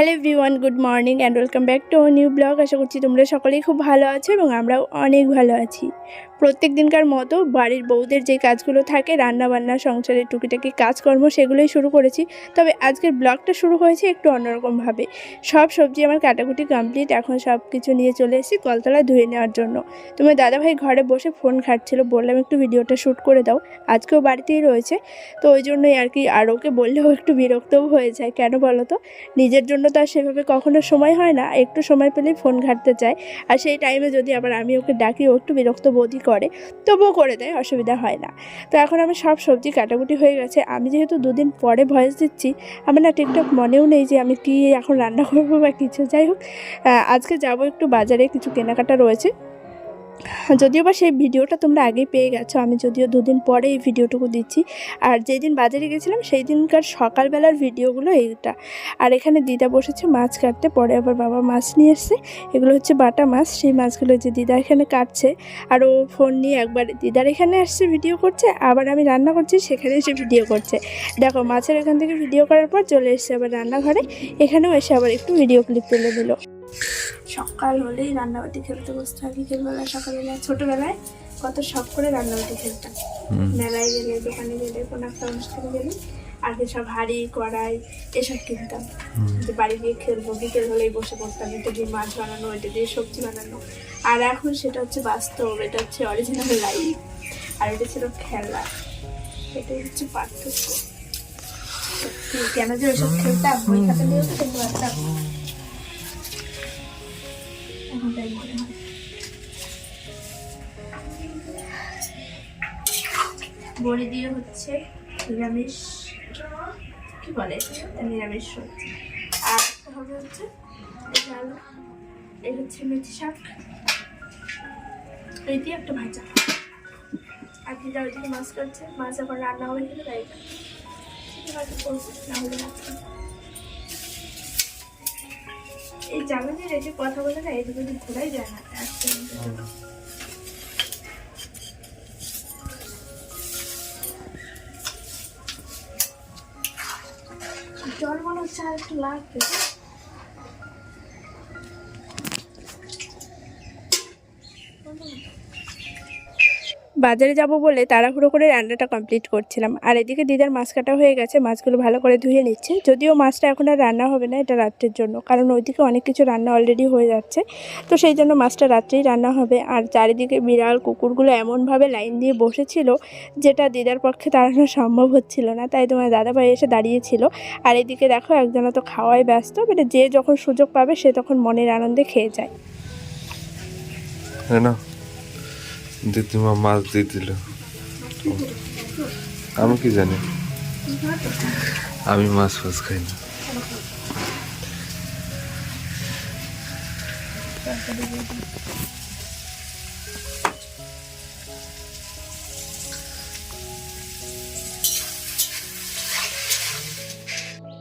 Hello everyone, good morning and welcome back to new blog. আশা করছি তোমরা সকলেই খুব ভালো আছো এবং আমরাও অনেক ভালো আছি। প্রত্যেক দিনকার মতো বাড়ির বউদের যে কাজগুলো থাকে রান্না বান্না সংসারের টুকিটাকি কাজকর্ম, সেগুলোই শুরু করেছি। তবে আজকের ব্লগটা শুরু হয়েছে একটু অন্যরকমভাবে। সব সবজি আমার কাটাকুটি কমপ্লিট, এখন সব কিছু নিয়ে চলে এসেছি কলতলায় ধুয়ে নেওয়ার জন্য। তোমার দাদাভাই ঘরে বসে ফোন ঘাটছিল, বললাম একটু ভিডিওটা শ্যুট করে দাও। আজকেও বাড়িতেই রয়েছে, তো ওই জন্যই আর কি, আর ওকে বললেও একটু বিরক্তও হয়ে যায়। কেন বলো তো? নিজের জন্য তো আর সেভাবে কখনো সময় হয় না, একটু সময় পেলেই ফোন ঘাটতে চায়। আর সেই টাইমে যদি আবার আমি ওকে ডাকি, ও একটু বিরক্ত বোধই করে, তবুও করে দেয়, অসুবিধা হয় না। তো এখন আমি সব সবজি কাটাকুটি হয়ে গেছে। আমি যেহেতু দুদিন পরে ভয়েস দিচ্ছি, আমার না ঠিকঠাক মনেও নেই যে আমি কি এখন রান্না করব বা কিছু। যাই হোক আজকে যাব একটু বাজারে, কিছু কেনাকাটা রয়েছে। যদিও বা সেই ভিডিওটা তোমরা আগেই পেয়ে গেছো, আমি যদিও দুদিন পরে এই ভিডিওটুকু দিচ্ছি। আর যেদিন বাজারে গেছিলাম সেই দিনকার সকালবেলার ভিডিওগুলো এইটা। আর এখানে দিদা বসেছে মাছ কাটতে, পরে আবার বাবা মাছ নিয়ে এসছে। এগুলো হচ্ছে বাটা মাছ, সেই মাছগুলো যে দিদা এখানে কাটছে। আর ও ফোন নিয়ে একবার দিদার এখানে আসছে, ভিডিও করছে, আবার আমি রান্না করছি, সেখানে এসে ভিডিও করছে। দেখো, মাছের এখান থেকে ভিডিও করার পর চলে এসছে আবার রান্নাঘরে, এখানেও এসে আবার একটু ভিডিও ক্লিপ তুলে দিল। সকাল হলেই রান্নাবাটি খেলতে বসতে হয়। বিকেলবেলা সকালবেলা ছোটোবেলায় কত শখ করে রান্নাবাটি খেলতাম। মেলায় গেলে দোকানে গেলে কোনো একটা অনুষ্ঠানে গেলে আগে সব হাঁড়ি কড়াই এসব কিনতাম। যে বাড়ি গিয়ে খেলব বিকেল হলেই বসে পড়তাম এটা দিয়ে মাছ বানানো এটা দিয়ে সবজি বানানো। আর এখন সেটা হচ্ছে বাস্তব এটা হচ্ছে অরিজিনাল লাইফ আর এটা ছিল খেলা। এটাই হচ্ছে পার্থক্য। কেন যে ওইসব খেলতাম? বই খাতা নিয়েও তো খেলতে পারতাম বড়ি দিয়ে হচ্ছে নিরামিষ, কি বলে? নিরামিষ সবজি। আর একটা হবে হচ্ছে এই আলু হচ্ছে মেথি শাক, এই দিয়ে একটা ভাজা। আর দিদা ওইদিকে মাছ করছে মাছ আবার রান্না হবে কিন্তু তাই আছে করব না হলে। এই দিয়ে রেখে কথা বলে না এদিকে ওদিক ঘোরাই যায় না জল মনে হচ্ছে আর একটু লাগবে। বাজারে যাব বলে তাড়াহুড়ো করে রান্নাটা কমপ্লিট করছিলাম। আর এদিকে দিদার মাছ কাটা হয়ে গেছে, মাছগুলো ভালো করে ধুয়ে নিচ্ছে। যদিও মাছটা এখন আর রান্না হবে না এটা রাত্রের জন্য, কারণ ওইদিকে অনেক কিছু রান্না অলরেডি হয়ে যাচ্ছে। তো সেই জন্য মাছটা রাত্রেই রান্না হবে। আর চারিদিকে বিড়াল, কুকুরগুলো এমনভাবে লাইন দিয়ে বসেছিল যেটা দিদার পক্ষে তাড়ানো সম্ভব হচ্ছিল না। তাই তোমার দাদাভাই এসে দাঁড়িয়েছিল। আর এদিকে দেখো একজনা তো খাওয়ায় ব্যস্ত মানে যে যখন সুযোগ পাবে সে তখন মনের আনন্দে খেয়ে যায়। না দিদিমা মাছ দিয়ে দিল। আমি কি জানি? আমি মাছ ফাছ খাই না।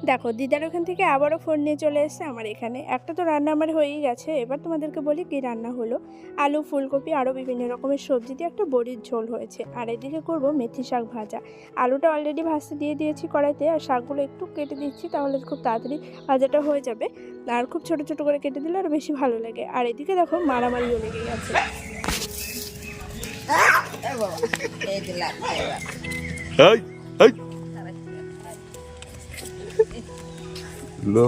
দেখো দিদার ওখান থেকে আবারও ফোন নিয়ে চলে এসেছে আমার এখানে। একটা তো রান্না আমার হয়েই গেছে। এবার তোমাদেরকে বলি কী রান্না হলো। আলু ফুলকপি আরও বিভিন্ন রকমের সবজি দিয়ে একটা বড়ির ঝোল হয়েছে। আর এদিকে করব মেথি শাক ভাজা। আলুটা অলরেডি ভাজতে দিয়ে দিয়েছি কড়াইতে। আর শাকগুলো একটু কেটে দিচ্ছি তাহলে খুব তাড়াতাড়ি ভাজাটা হয়ে যাবে। আর খুব ছোট ছোট করে কেটে দিলে আরও বেশি ভালো লাগে। আর এদিকে দেখো মারামারিও লেগে গেছে। এই এই লো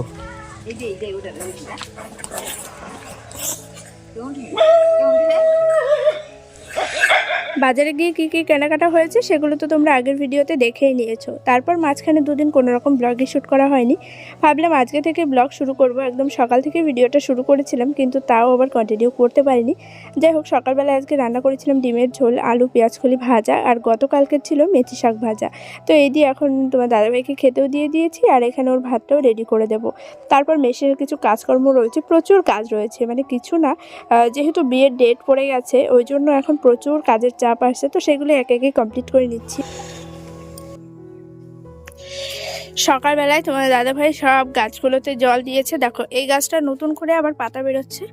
বাজারে গিয়ে কী কী কেনাকাটা হয়েছে সেগুলো তো তোমরা আগের ভিডিওতে দেখেই নিয়েছো। তারপর মাঝখানে দুদিন কোনো রকম ব্লগে শ্যুট করা হয়নি। ভাবলাম আজকে থেকে ব্লগ শুরু করব, একদম সকাল থেকে ভিডিওটা শুরু করেছিলাম, কিন্তু তাও আবার কন্টিনিউ করতে পারিনি। যাই হোক সকালবেলা আজকে রান্না করেছিলাম ডিমের ঝোল, আলু পেঁয়াজকলি ভাজা, আর গতকালকে ছিল মেথি শাক ভাজা। তো এই দিয়ে এখন তোমার দাদাভাইকে খেতেও দিয়ে দিয়েছি, আর এখানে ওর ভাতটাও রেডি করে দেবো। তারপর মেশিনের কিছু কাজকর্ম রয়েছে, প্রচুর কাজ রয়েছে মানে কিছু না যেহেতু বিয়ের ডেট পড়ে গেছে, ওই জন্য এখন প্রচুর কাজের চাপ আসছে, তো সেগুলো একে একে কমপ্লিট করে নিচ্ছি। সকালবেলায় তোমার দাদাভাই সব গাছগুলোতে জল দিয়েছে। দেখো, এই গাছটা নতুন করে আবার পাতা বেরোচ্ছে।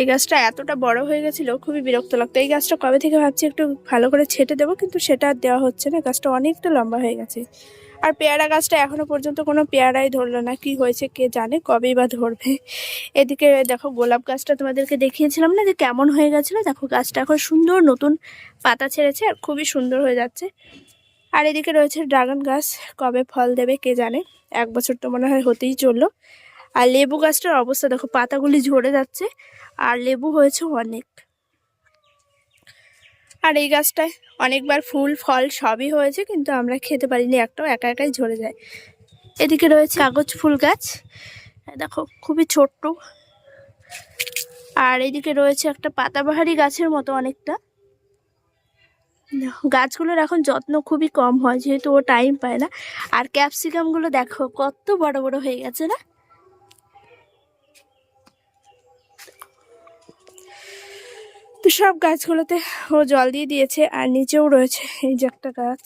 এই গাছটা এতটা বড় হয়ে গেছিল, খুবই বিরক্ত লাগতো। এই গাছটা কবে থেকে ভাবছি একটু ভালো করে ছেটে দেবো, কিন্তু সেটা আর দেওয়া হচ্ছে না। গাছটা অনেকটা লম্বা হয়ে গেছে। আর পেয়ারা গাছটা এখনও পর্যন্ত কোনো পেয়ারাই ধরলো না। কি হয়েছে কে জানে, কবেই বা ধরবে। এদিকে দেখো, গোলাপ গাছটা তোমাদেরকে দেখিয়েছিলাম না যে কেমন হয়ে গেছিল? দেখো, গাছটা এখন সুন্দর নতুন পাতা ছেড়েছে আর খুবই সুন্দর হয়ে যাচ্ছে। আর এদিকে রয়েছে ড্রাগন গাছ, কবে ফল দেবে কে জানে? এক বছর তো মনে হয় হতেই চলল। আর লেবু গাছটার অবস্থা দেখো, পাতাগুলি ঝরে যাচ্ছে, আর লেবু হয়েছে অনেক। আর এই গাছটায় অনেকবার ফুল, ফল সবই হয়েছে, কিন্তু আমরা খেতে পারিনি, একটাও একা একাই ঝরে যায়। এদিকে রয়েছে কাগজ ফুল গাছ, দেখো, খুবই ছোট্ট। আর এদিকে রয়েছে একটা পাতাবাহারি গাছের মতো অনেকটা। গাছগুলোর এখন যত্ন খুবই কম হয়, যেহেতু ও টাইম পায় না। আর ক্যাপসিকামগুলো দেখো, কত বড় বড় হয়ে গেছে না? সব গাছগুলোতে ও জল দিয়ে দিয়েছে আর নিচেও রয়েছে এই যে একটা গাছ।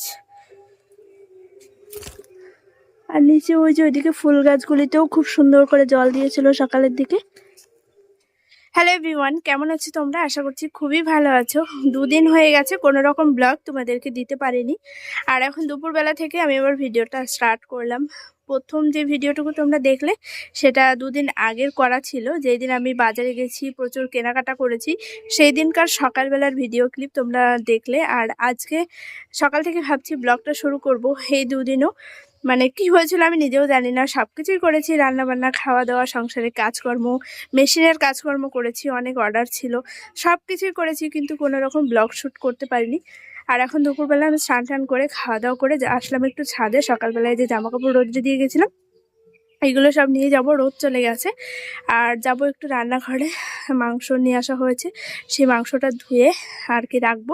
আর নিচে ওই যে ওইদিকে ফুল গাছগুলিতেও খুব সুন্দর করে জল দিয়েছিল সকালের দিকে। হ্যালো এভরিওয়ান কেমন আছো তোমরা? আশা করছি খুবই ভালো আছো। দুদিন হয়ে গেছে, কোনো রকম ব্লগ তোমাদেরকে দিতে পারিনি। আর এখন দুপুরবেলা থেকে আমি এবার ভিডিওটা স্টার্ট করলাম। প্রথম যে ভিডিওটুকু তোমরা দেখলে, সেটা দুদিন আগের করা ছিল। যেই দিন আমি বাজারে গেছি, প্রচুর কেনাকাটা করেছি সেই দিনকার সকালবেলার ভিডিও ক্লিপ তোমরা দেখলে। আর আজকে সকাল থেকে ভাবছি ব্লগটা শুরু করব। এই দুদিনও মানে কি হয়েছিল আমি নিজেও জানি না। সব কিছুই করেছি, রান্নাবান্না খাওয়া দাওয়া সংসারের কাজকর্ম, মেশিনের কাজকর্ম করেছি, অনেক অর্ডার ছিল। সব কিছুই করেছি, কিন্তু কোনো রকম ব্লগ শ্যুট করতে পারিনি। আর এখন দুপুরবেলা আমি স্নান টান করে খাওয়া দাওয়া করে আসলাম একটু ছাদে। সকালবেলায় যে জামা কাপড় রোদ্রে দিয়ে গেছিলাম এইগুলো সব নিয়ে যাব, রোদ চলে গেছে। আর যাব একটু রান্নাঘরে, মাংস নিয়ে আসা হয়েছে। সেই মাংসটা ধুয়ে আর কি রাখব।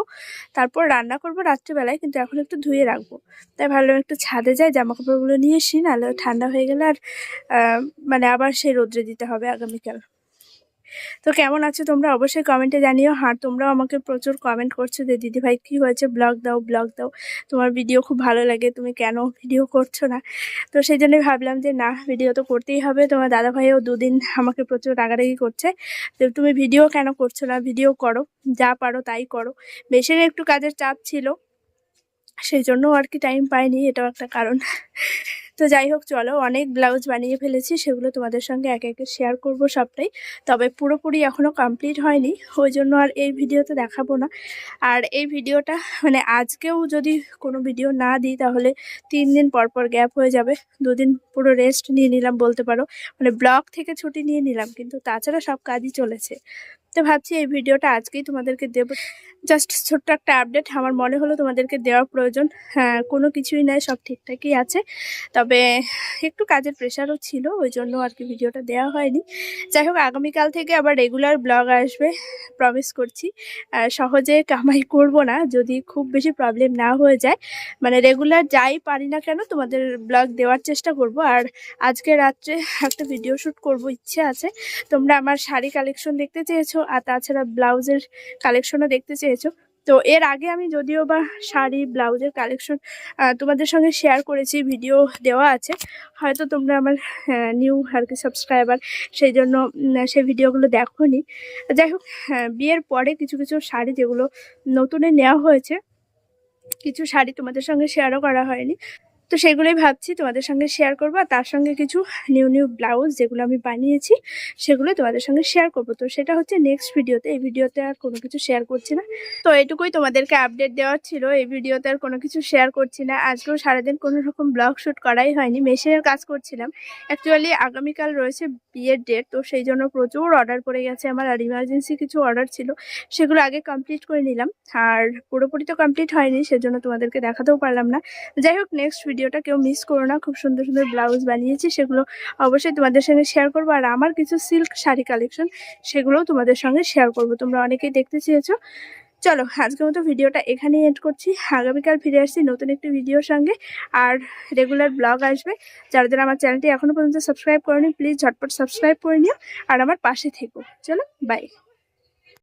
তারপর রান্না করব রাত্রিবেলায়, কিন্তু এখন একটু ধুয়ে রাখব। তাই ভাবলাম একটু ছাদে যাই জামা কাপড়গুলো নিয়ে এসি নাহলে ঠান্ডা হয়ে গেলে আর মানে আবার সেই রোদ্রে দিতে হবে আগামীকাল। তো কেমন আছো তোমরা? অবশ্যই কমেন্টে জানিও। আর তোমরাও আমাকে প্রচুর কমেন্ট করছ যে দিদি ভাই কী হয়েছে? ব্লগ দাও ব্লগ দাও। তোমার ভিডিও খুব ভালো লাগে। তুমি কেন ভিডিও করছ না? তো সেই জন্যই ভাবলাম যে, না ভিডিও তো করতেই হবে। তোমার দাদা ভাইও দুদিন আমাকে প্রচুর রাগারাগি করছে। তো তুমি ভিডিও কেন করছ না? ভিডিও করো। যা পারো তাই করো। বেশি একটু কাজের চাপ ছিল। সেই জন্য আর কি টাইম পাইনি। এটাও একটা কারণ। তো যাই হোক, চলো অনেক ব্লাউজ বানিয়ে ফেলেছি, সেগুলো তোমাদের সঙ্গে একে একে শেয়ার করব সবটাই। তবে পুরোপুরি এখনও কমপ্লিট হয়নি, ওই জন্য আর এই ভিডিওতে দেখাবো না। আর এই ভিডিওটা মানে আজকেও যদি কোনো ভিডিও না দিই, তাহলে তিন দিন পর পর গ্যাপ হয়ে যাবে। দুদিন পুরো রেস্ট নিয়ে নিলাম বলতে পারো। মানে ব্লগ থেকে ছুটি নিয়ে নিলাম, কিন্তু তাছাড়া সব কাজই চলেছে। তো ভাবছি এই ভিডিওটা আজকেই তোমাদেরকে দেবো। জাস্ট ছোট্ট একটা আপডেট আমার মনে হলো তোমাদেরকে দেওয়া প্রয়োজন। হ্যাঁ কোনো কিছুই নাই, সব ঠিকঠাকই আছে। তবে একটু কাজের প্রেশারও ছিল, ওই জন্য আর কি ভিডিওটা দেওয়া হয়নি। যাই হোক, আগামীকাল থেকে আবার রেগুলার ব্লগ আসবে প্রমিস করছি। সহজে কামাই করব না, যদি খুব বেশি প্রবলেম না হয়ে যায়। মানে রেগুলার যাই পারি না কেন, তোমাদের ব্লগ দেওয়ার চেষ্টা করব। আর আজকে রাত্রে একটা ভিডিও শ্যুট করব, ইচ্ছে আছে। তোমরা আমার শাড়ি কালেকশন দেখতে চেয়েছো আর তাছাড়া ব্লাউজের কালেকশনও দেখতে চেয়েছো। তো এর আগে আমি যদিও বা শাড়ি ব্লাউজের কালেকশন তোমাদের সঙ্গে শেয়ার করেছি ভিডিও দেওয়া আছে। হয়তো তোমরা আমার নিউ আর কি সাবস্ক্রাইবার সেই জন্য সেই ভিডিওগুলো দেখো নি যাই হোক হ্যাঁ, বিয়ের পরে কিছু কিছু শাড়ি যেগুলো নতুনে নেওয়া হয়েছে কিছু শাড়ি তোমাদের সঙ্গে শেয়ারও করা হয়নি। তো সেগুলোই ভাবছি তোমাদের সঙ্গে শেয়ার করব। আর তার সঙ্গে কিছু নিউ নিউ ব্লাউজ যেগুলো আমি বানিয়েছি সেগুলো তোমাদের সঙ্গে শেয়ার করব। তো সেটা হচ্ছে নেক্সট ভিডিওতে এই ভিডিওতে আর কোনো কিছু শেয়ার করছি না। তো এটুকুই তোমাদেরকে আপডেট দেওয়ার ছিল। এই ভিডিওতে আর কোনো কিছু শেয়ার করছি না। আজকেও সারাদিন কোনো রকম ব্লগ শ্যুট করাই হয়নি। মেশিনের কাজ করছিলাম। অ্যাকচুয়ালি আগামীকাল রয়েছে বিয়ের ডেট তো সেই জন্য প্রচুর অর্ডার পড়ে গেছে। আমার আর ইমার্জেন্সি কিছু অর্ডার ছিল। সেগুলো আগে কমপ্লিট করে নিলাম। আর পুরোপুরি তো কমপ্লিট হয়নি, সেজন্য তোমাদেরকে দেখাতেও পারলাম না। যাই হোক নেক্সট ভিডিওটা কেউ মিস করো না, খুব সুন্দর সুন্দর ব্লাউজ বানিয়েছি, সেগুলো অবশ্যই তোমাদের সঙ্গে শেয়ার করব। আর আমার কিছু সিল্ক শাড়ি কালেকশন সেগুলোও তোমাদের সঙ্গে শেয়ার করব। তোমরা অনেকেই দেখতে চেয়েছো। চলো, আজকের মতো ভিডিওটা এখানেই এন্ড করছি। আগামীকাল ফিরে আসছি নতুন একটি ভিডিওর সঙ্গে। আর রেগুলার ব্লগ আসবে। যারা যারা আমার চ্যানেলটি এখনও পর্যন্ত সাবস্ক্রাইব করেনি প্লিজ ঝটপট সাবস্ক্রাইব করে নিও। আর আমার পাশে থেকো। চলো বাই